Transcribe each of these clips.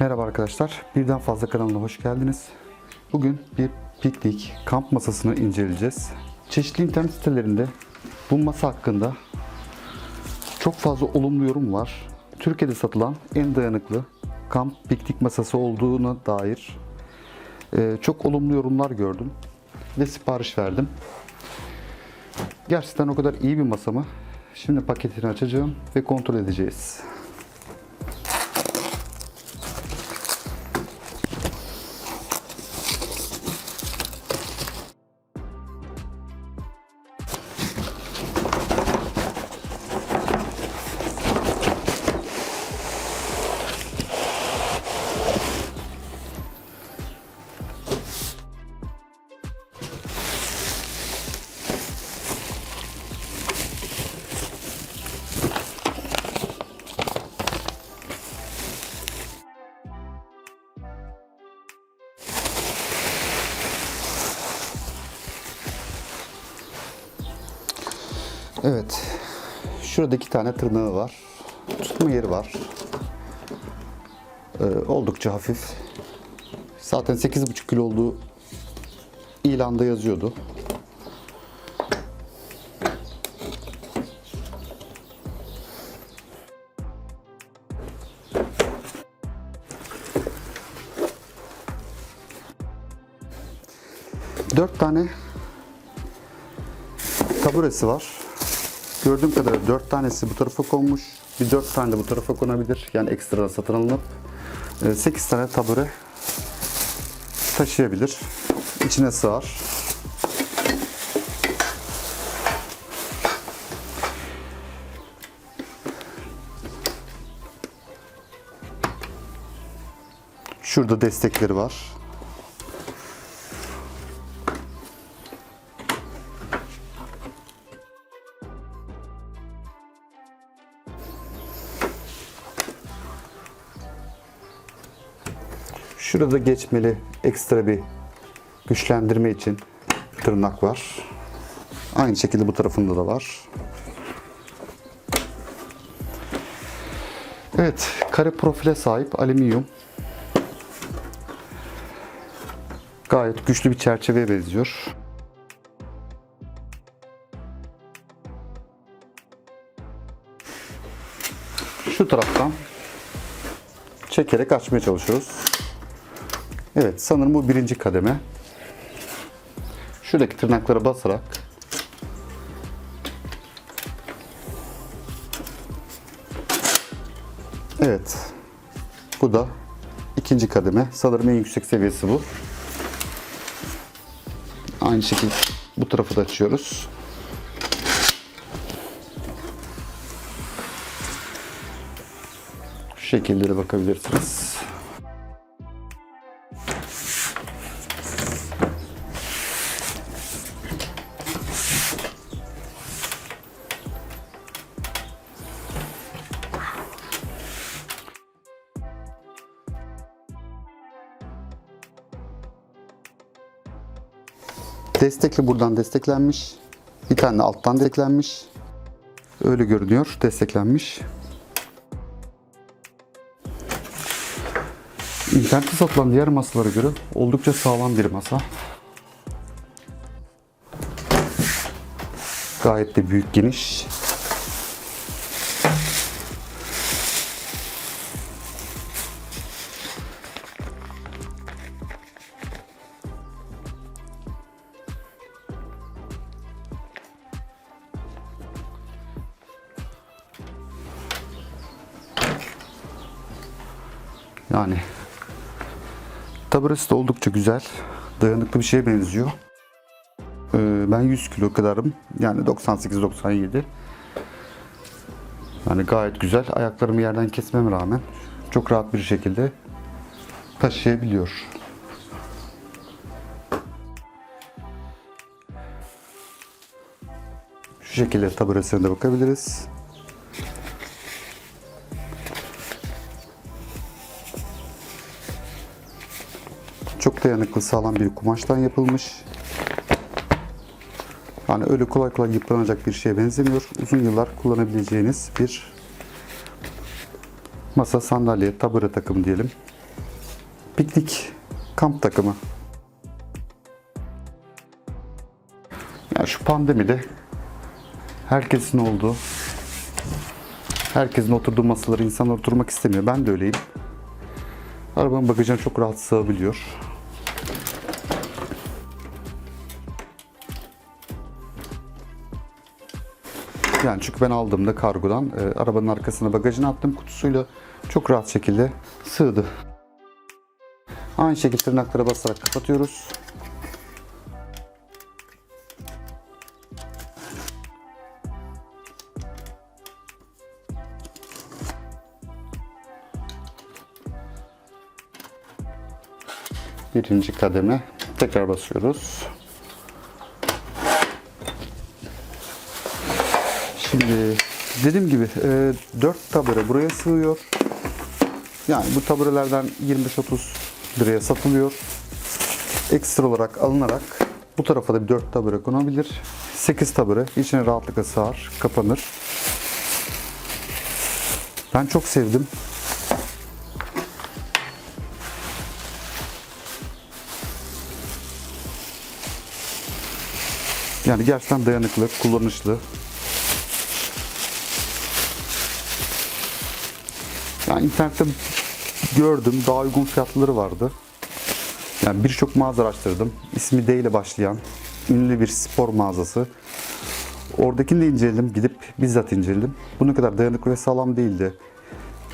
Merhaba arkadaşlar. Birden fazla kanalına hoş geldiniz. Bugün bir piknik kamp masasını inceleyeceğiz. Çeşitli internet sitelerinde bu masa hakkında çok fazla olumlu yorum var. Türkiye'de satılan en dayanıklı kamp piknik masası olduğuna dair e, çok olumlu yorumlar gördüm ve sipariş verdim. Gerçekten o kadar iyi bir masa mı? Şimdi paketini açacağım ve kontrol edeceğiz. Evet. Şurada iki tane tırnağı var. Tutma yeri var. Ee, oldukça hafif. Zaten 8,5 kilo olduğu ilanda yazıyordu. Dört tane taburesi var. Gördüğüm kadarıyla 4 tanesi bu tarafa konmuş. Bir 4 tane de bu tarafa konabilir. Yani ekstra satın alınıp 8 tane tabure taşıyabilir. İçine sığar. Şurada destekleri var. Şurada geçmeli ekstra bir güçlendirme için tırnak var. Aynı şekilde bu tarafında da var. Evet, kare profile sahip alüminyum. Gayet güçlü bir çerçeveye benziyor. Şu taraftan çekerek açmaya çalışıyoruz. Evet sanırım bu birinci kademe. Şuradaki tırnaklara basarak Evet. Bu da ikinci kademe. Sanırım en yüksek seviyesi bu. Aynı şekilde bu tarafı da açıyoruz. Şu şekillere bakabilirsiniz. Destekli buradan desteklenmiş. Bir tane alttan desteklenmiş. Öyle görünüyor. Desteklenmiş. İnternette satılan diğer masalara göre oldukça sağlam bir masa. Gayet de büyük, geniş. Yani taburesi de oldukça güzel. Dayanıklı bir şeye benziyor. Ee, ben 100 kilo kadarım. Yani 98-97. Yani gayet güzel. Ayaklarımı yerden kesmeme rağmen çok rahat bir şekilde taşıyabiliyor. Şu şekilde taburesine de bakabiliriz. Çok dayanıklı sağlam bir kumaştan yapılmış. Yani öyle kolay kolay yıpranacak bir şeye benzemiyor. Uzun yıllar kullanabileceğiniz bir masa, sandalye, tabure takımı diyelim. piknik kamp takımı. Ya şu pandemide herkesin olduğu, herkesin oturduğu masalara insanlar oturmak istemiyor. Ben de öyleyim. Arabanın bagajına çok rahat sığabiliyor. Yani çünkü ben aldığımda kargodan e, arabanın arkasına bagajına attım kutusuyla çok rahat şekilde sığdı. Aynı şekilde tırnaklara basarak kapatıyoruz. Birinci kademe tekrar basıyoruz. Şimdi dediğim gibi 4 tabure buraya sığıyor. Yani bu taburelerden 25-30 liraya satılıyor. Ekstra olarak alınarak bu tarafa da bir 4 tabure konabilir. 8 tabure içine rahatlıkla sığar, kapanır. Ben çok sevdim. Yani gerçekten dayanıklı, kullanışlı. Yani internette gördüm, daha uygun fiyatları vardı. Yani birçok mağaza araştırdım. İsmi D ile başlayan ünlü bir spor mağazası. Oradakini de inceledim, gidip bizzat inceledim. Bu ne kadar dayanıklı ve sağlam değildi.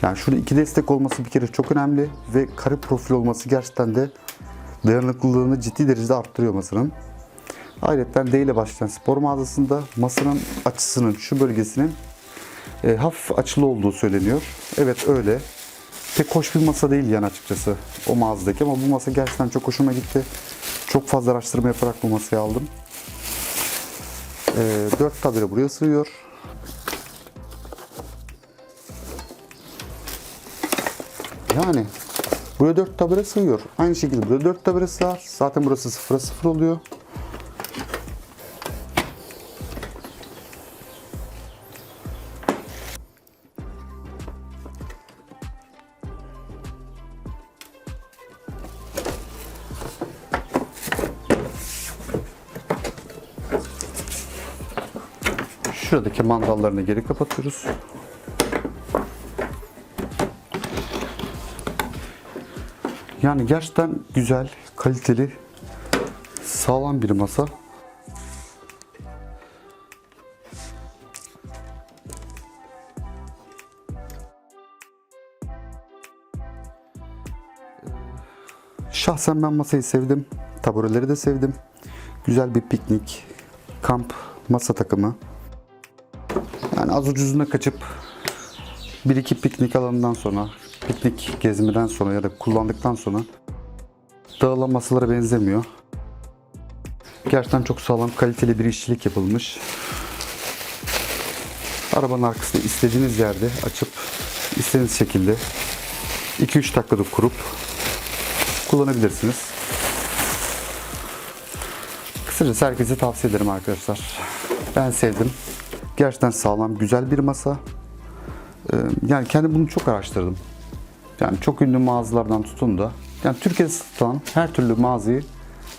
Yani şurada iki destek olması bir kere çok önemli ve kare profil olması gerçekten de dayanıklılığını ciddi derecede arttırıyor masanın. Ayrıca D ile başlayan spor mağazasında masanın açısının şu bölgesinin e, hafif açılı olduğu söyleniyor. Evet öyle. Pek hoş bir masa değil yani açıkçası o mağazadaki ama bu masa gerçekten çok hoşuma gitti. Çok fazla araştırma yaparak bu masayı aldım. E, 4 tabire buraya sığıyor. Yani buraya 4 tabire sığıyor. Aynı şekilde buraya 4 tabire sığar. Zaten burası 0'a 0 oluyor. Şuradaki mandallarını geri kapatıyoruz. Yani gerçekten güzel, kaliteli, sağlam bir masa. Şahsen ben masayı sevdim. Tabureleri de sevdim. Güzel bir piknik, kamp, masa takımı. Yani az ucuzuna kaçıp bir iki piknik alanından sonra, piknik gezmeden sonra ya da kullandıktan sonra dağılan masalara benzemiyor. Gerçekten çok sağlam, kaliteli bir işçilik yapılmış. Arabanın arkasında istediğiniz yerde açıp istediğiniz şekilde 2-3 dakikada kurup kullanabilirsiniz. Kısacası herkese tavsiye ederim arkadaşlar. Ben sevdim. Gerçekten sağlam, güzel bir masa. Ee, Yani kendi bunu çok araştırdım. Yani çok ünlü mağazalardan tutun da yani Türkiye'de satılan her türlü mağazayı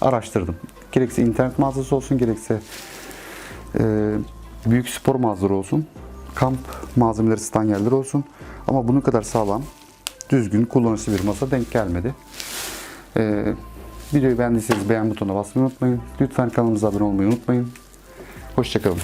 araştırdım. Gerekse internet mağazası olsun, gerekse e, büyük spor mağazaları olsun, kamp malzemeleri satan yerler olsun. Ama bunun kadar sağlam, düzgün, kullanışlı bir masa denk gelmedi. Ee, videoyu beğendiyseniz beğen butonuna basmayı unutmayın. Lütfen kanalımıza abone olmayı unutmayın. Hoşçakalın.